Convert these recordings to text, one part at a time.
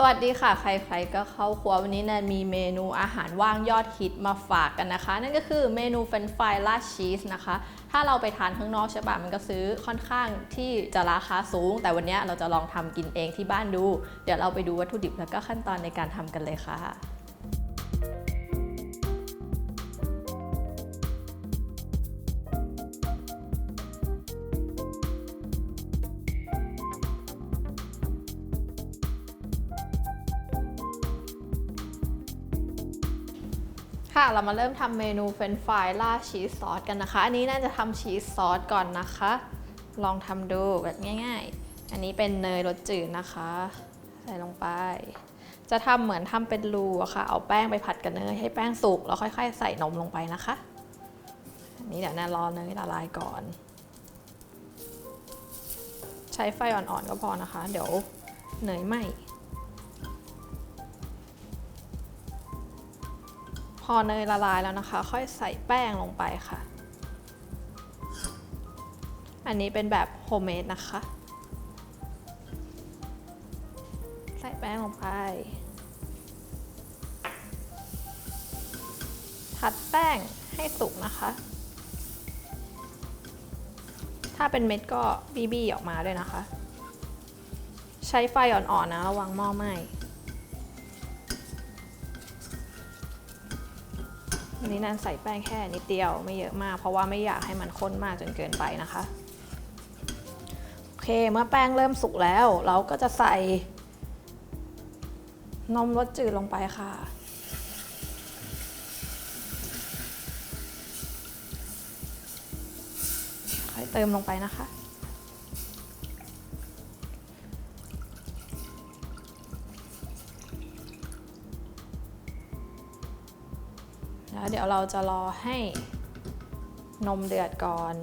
สวัสดีค่ะ ใครๆก็เข้าครัววันนี้แนนมีเมนูอาหารว่างยอดฮิตมาฝากกันนะคะ นั่นก็คือเมนูเฟรนฟรายราดชีสนะคะ ถ้าเราไปทานข้างนอกใช่ปะมันก็ซื้อค่อนข้างที่จะราคาสูง แต่วันนี้เราจะลองทำกินเองที่บ้านดู เดี๋ยวเราไปดูวัตถุดิบแล้วก็ขั้นตอนในการทำกันเลยค่ะ ค่ะเรามาเริ่มทำเมนูเฟรนฟรายราดชีสซอสกันนะคะ อันนี้น่าจะทำชีสซอสก่อนนะคะ ลองทำดูแบบง่าย ๆ อันนี้เป็นเนยรสจืดนะคะ ใส่ลงไป จะทำเหมือนทำเป็นรูอะค่ะ เอาแป้งไปผัดกับเนยให้แป้งสุกแล้วค่อย ๆ ใส่นมลงไปนะคะ อันนี้เดี๋ยวแนนรอเนยละลายก่อน ใช้ไฟอ่อนๆก็พอนะคะ เดี๋ยวเนยไหม้ อเนยละลายแล้วนะคะ ค่อยใส่แป้งลงไปค่ะ อันนี้เป็นแบบโฮมเมดนะคะ ใส่แป้งลงไป ผัดแป้งให้สุกนะคะ ถ้าเป็นเม็ดก็บีบีออกมาด้วยนะคะ ใช้ไฟอ่อนๆนะ ระวังหม้อไหม้ นนี้นันใส่แป้งแค่นิดเดียวไม่เยอะมาก เพราะว่าไม่อยากให้มันข้นมากจนเกินไปนะคะโอเคเมื่อแป้งเริ่มสุกแล้ว เราก็จะใส่นมรสจืดลงไปค่ะ ค่อยเติมลงไปนะคะ แล้วเดี๋ยวเราจะรอให้นมเดือดก่อน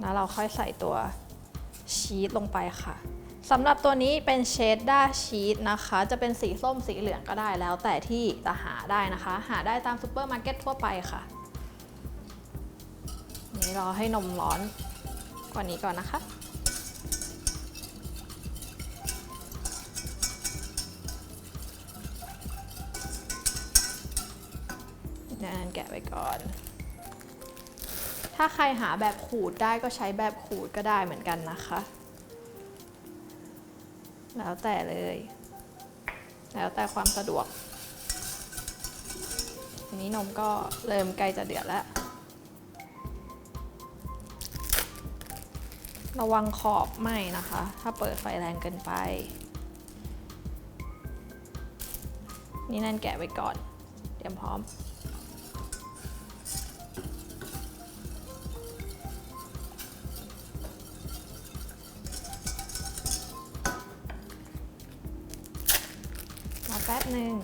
แล้วเราค่อยใส่ตัวชีสลงไปค่ะสำหรับตัวนี้เป็นเชดด้าชีสนะคะ จะเป็นสีส้มสีเหลืองก็ได้แล้วแต่ที่จะหาได้นะคะ หาได้ตามซูเปอร์มาร์เก็ตทั่วไปค่ะ นี่รอให้นมร้อนกว่านี้ก่อนนะคะ เดี๋ยวนั้นแกะไว้ก่อน ถ้าใครหาแบบขูดได้ก็ใช้แบบขูดก็ได้เหมือนกันนะคะ แล้วแต่เลย แล้วแต่ความสะดวกทีนี้นมก็เริ่มใกล้จะเดือดแล้ว ระวังขอบไหม้นะคะ ถ้าเปิดไฟแรงเกินไป นี่นั่นแกะไว้ก่อน เตรียมพร้อม ป๊บหนึ่ง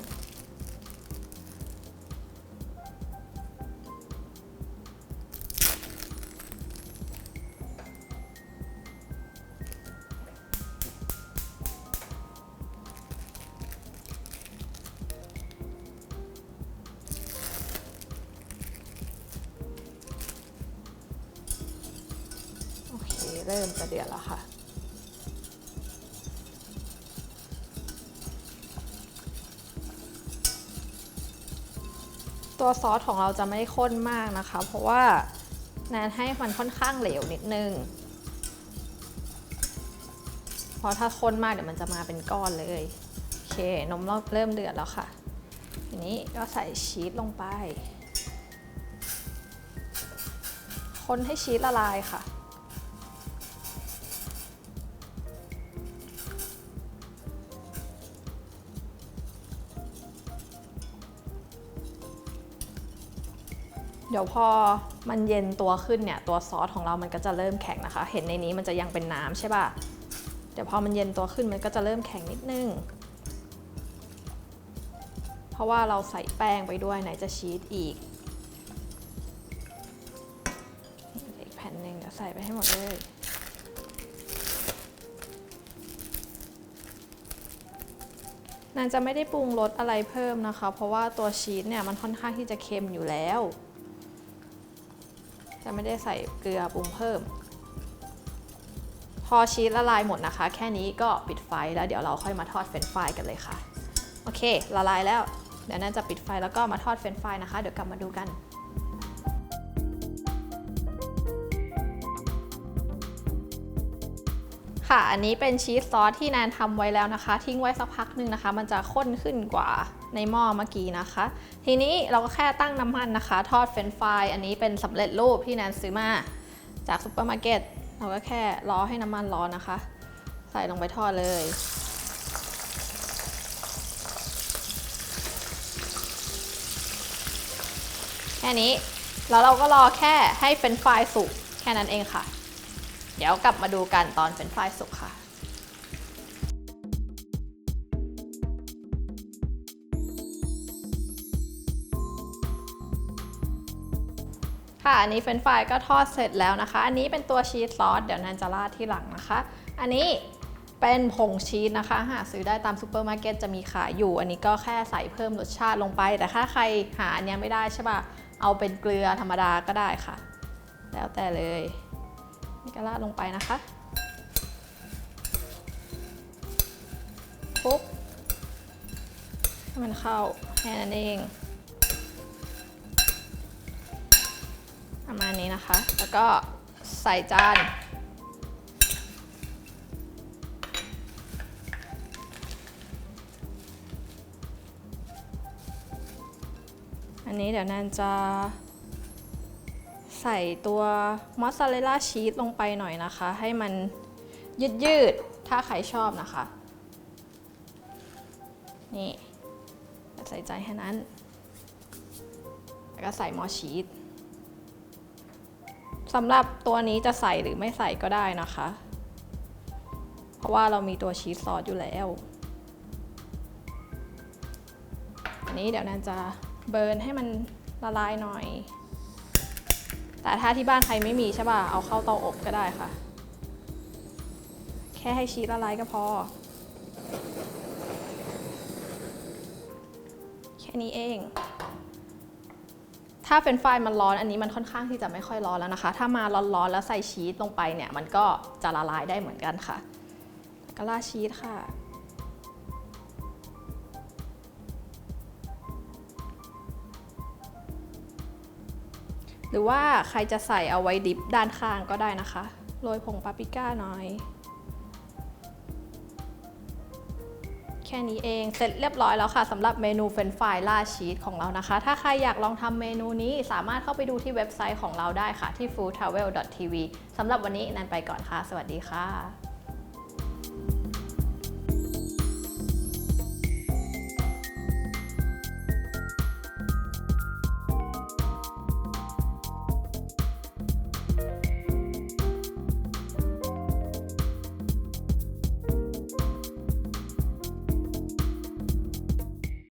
เคเริ่มจะเดือดแล้วค่ะ ตัวซอสของเราจะไม่ข้นมากนะคะ เพราะว่าแนนให้มันค่อนข้างเหลวนิดนึง เพราะถ้าข้นมากเดี๋ยวมันจะมาเป็นก้อนเลย โอเค นมเราเริ่มเดือดแล้วค่ะ ทีนี้ก็ใส่ชีสลงไป คนให้ชีสละลายค่ะ เดี๋ยวพอมันเย็นตัวขึ้นเนี่ยตัวซอสของเรามันก็จะเริ่มแข็งนะคะ เห็นในนี้มันจะยังเป็นน้ำใช่ป่ะ เดี๋ยวพอมันเย็นตัวขึ้นมันก็จะเริ่มแข็งนิดนึง เพราะว่าเราใส่แป้งไปด้วยไหนจะชีสอีก อีกแผ่นหนึ่งเดี๋ยวใส่ไปให้หมดเลยนันจะไม่ได้ปรุงรสอะไรเพิ่มนะคะ เพราะว่าตัวชีสเนี่ยมันค่อนข้างที่จะเค็มอยู่แล้ว จะไม่ได้ใส่เกลือปรุงเพิ่ม พอชีสละลายหมดนะคะ แค่นี้ก็ปิดไฟแล้วเดี๋ยวเราค่อยมาทอดเฟรนฟรายกันเลยค่ะ โอเค ละลายแล้ว เดี๋ยวน่าจะปิดไฟแล้วก็มาทอดเฟรนฟรายนะคะ เดี๋ยวกลับมาดูกันค่ะ อันนี้เป็นชีสซอสที่แนนทำไว้แล้วนะคะ ทิ้งไว้สักพักหนึ่งนะคะ มันจะข้นขึ้นกว่า ในหม้อเมื่อกี้นะคะ ทีนี้เราก็แค่ตั้งน้ำมันนะคะ ทอดเฟรนฟรายอันนี้เป็นสำเร็จรูปที่แนนซื้อมาจากซูเปอร์มาร์เก็ตเราก็แค่รอให้น้ำมันร้อนนะคะ ใส่ลงไปทอดเลย แค่นี้แล้วเราก็รอแค่ให้เฟรนฟรายสุกแค่นั้นเองค่ะ เดี๋ยวกลับมาดูกันตอนเฟรนฟรายสุกค่ะ ค่ะ อันนี้เฟรนฟรายก็ทอดเสร็จแล้วนะคะ อันนี้เป็นตัวชีสซอส เดี๋ยวแนันจะราดที่หลังนะคะ อันนี้เป็นผงชีสนะคะ หาซื้อได้ตามซูเปอร์มาร์เก็ตจะมีขายอยู่ อันนี้ก็แค่ใส่เพิ่มรสชาติลงไป แต่ถ้าใครหาอันนี้ไม่ได้ใช่ป่ะเอาเป็นเกลือธรรมดาก็ได้ค่ะ แล้วแต่เลย นี่ก็ราดลงไปนะคะคลุกให้มันเข้าแค่นั้นเอง ประมาณนี้นะคะ แล้วก็ใส่จาน อันนี้เดี๋ยวนันจะใส่ตัวมอสซาเรลล่าชีสลงไปหน่อยนะคะ ให้มันยืดยืดๆถ้าใครชอบนะคะ นี่ใส่ใจแค่นั้น แล้วก็ใส่มอสชีส สำหรับตัวนี้จะใส่หรือไม่ใส่ก็ได้นะคะ เพราะว่าเรามีตัวชีสซอสอยู่แล้ว อันนี้เดี๋ยวแนนจะเบิร์นให้มันละลายหน่อย แต่ถ้าที่บ้านใครไม่มีใช่ป่ะ เอาเข้าเตาอบก็ได้ค่ะ แค่ให้ชีสละลายก็พอ แค่นี้เอง ถ้าเป็นฟรายมันร้อนอันนี้มันค่อนข้างที่จะไม่ค่อยร้อนแล้วนะคะ ถ้ามาร้อนๆแล้วใส่ชีสลงไปเนี่ย มันก็จะละลายได้เหมือนกันค่ะแล้วก็ราชีสค่ะ หรือว่าใครจะใส่เอาไว้ดิฟด้านข้างก็ได้นะคะ โรยผงปาปริก้าหน่อย ค่นี้เอง เสร็จเรียบร้อยแล้วค่ะสำหรับเมนูเฟรนฟรายล่าชีสของเรานะคะ ถ้าใครอยากลองทำเมนูนี้สามารถเข้าไปดูที่เว็บไซต์ของเราได้ค่ะที่ foodtravel.tv สำหรับวันนี้นันไปก่อนค่ะ สวัสดีค่ะ